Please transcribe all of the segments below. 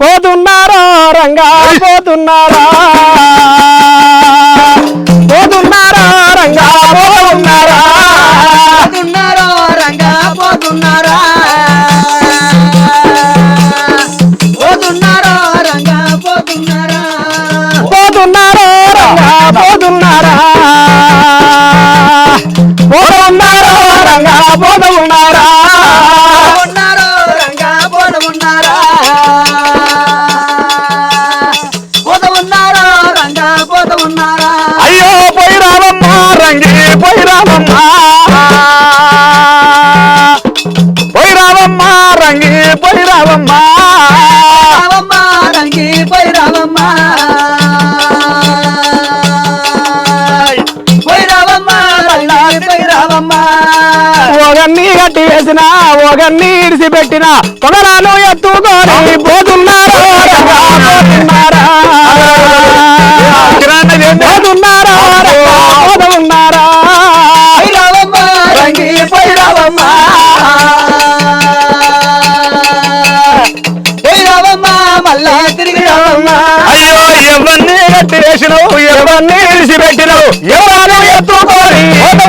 పోతున్నారా రంగా పోతున్నారా? పోతున్నారా రంగా పోతున్నారా? పోతున్నారో రంగా పోతున్నారా? పోతున్నారో రంగా పోతున్నారా? పోతున్నారా రంగా పోతున్నారా? పోతున్నారా రంగా పోతున్నారా? రంగి పోయి రావమ్మ పోయి రావమ్మ రంగి పోయి రావమ్మ రంగి పోయి ఒకన్ని వేసిన ఒకన్ని ఇడిసి పెట్టిన పొగరాలు ఎత్తుకొని పోతున్నారా. పోతున్నారా?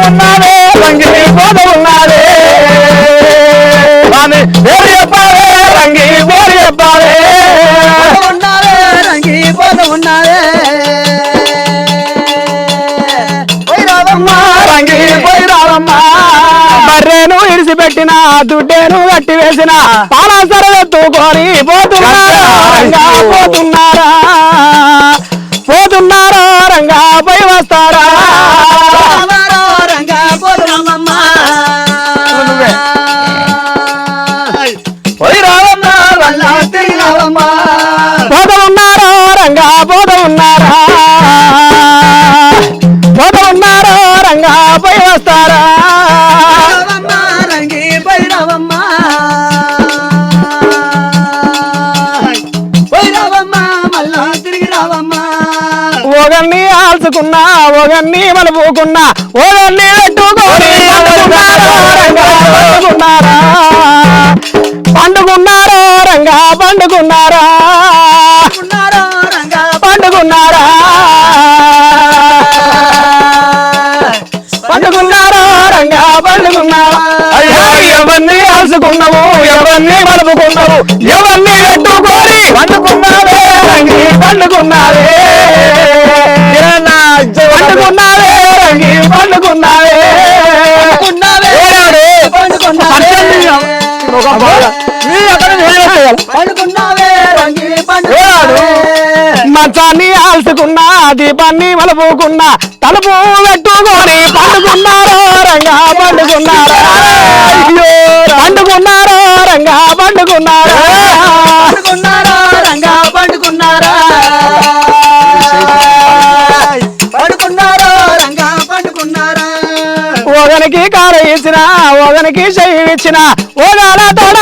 ఉన్నావే రంగి పోత ఉన్నావే కానీ పేరు చెప్పావే రంగి పేరు చెప్పావే పోత ఉన్నావే రంగి పోత ఉన్నావే పోయి రావమ్మ రంగి పోయి రావమ్మా బర్రెను ఇడిసిపెట్టిన దుడ్డేను కట్టి వేసిన పాలాసర ఎత్తుకొని పోతున్నారా రంగా పోతున్నారా పోతున్నారా పోత ఉన్నారా రంగా పోత ఉన్నారా పోత ఉన్నారా రంగా పోయి వస్తారా? ఒకరిని ఆల్చుకున్నా ఒకరిని మలుపుకున్నా ఒకరిని పెట్టుకొని ఎవరిని ఆల్చుకున్నావు ఎవరిని మలుపుకున్నావు ఎవరిని పెట్టుకొని పండుకున్నావే? రంగి పండుకున్నావే? పండుకున్నావే? రంగి పండుకున్నావే? మంచాన్ని ఆల్చుకున్నా దీపాన్ని మలుపుకున్నా తలుపు పెట్టుకొని పండుకున్నారో రంగా పండుకున్నారా పండుకున్నారా? పండుకున్నారా? రంగా పండుకున్నారా? పండుకున్నారా? రంగా పండుకున్నారా? ఒకనికి కార ఇచ్చిన ఒకనికి చెయ్యి ఇచ్చిన ఓగాల తోడ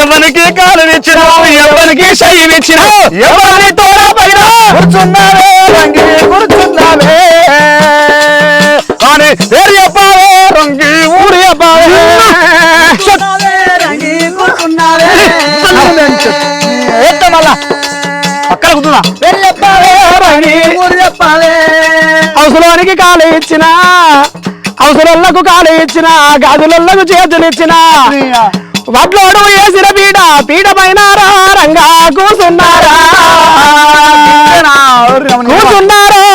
ఎవరికి కాలు ఇచ్చిన ఎవరికి చెయ్యి ఇచ్చిన ఎవరిని తోడ పైన కూర్చున్నావే రంగి కూర్చున్నావే. కానీ పేరు చెప్పావే రంగి ఊరు చెప్పావే రంగి ఊరు చెప్పావే అవసరానికి కాలు ఇచ్చిన అవసరాలకు కాలు ఇచ్చిన గాజులకు చేతులు ఇచ్చిన వడ్లోడు వేసిన పీట పీట పైన రంగా కూసున్నారా కూసున్నారా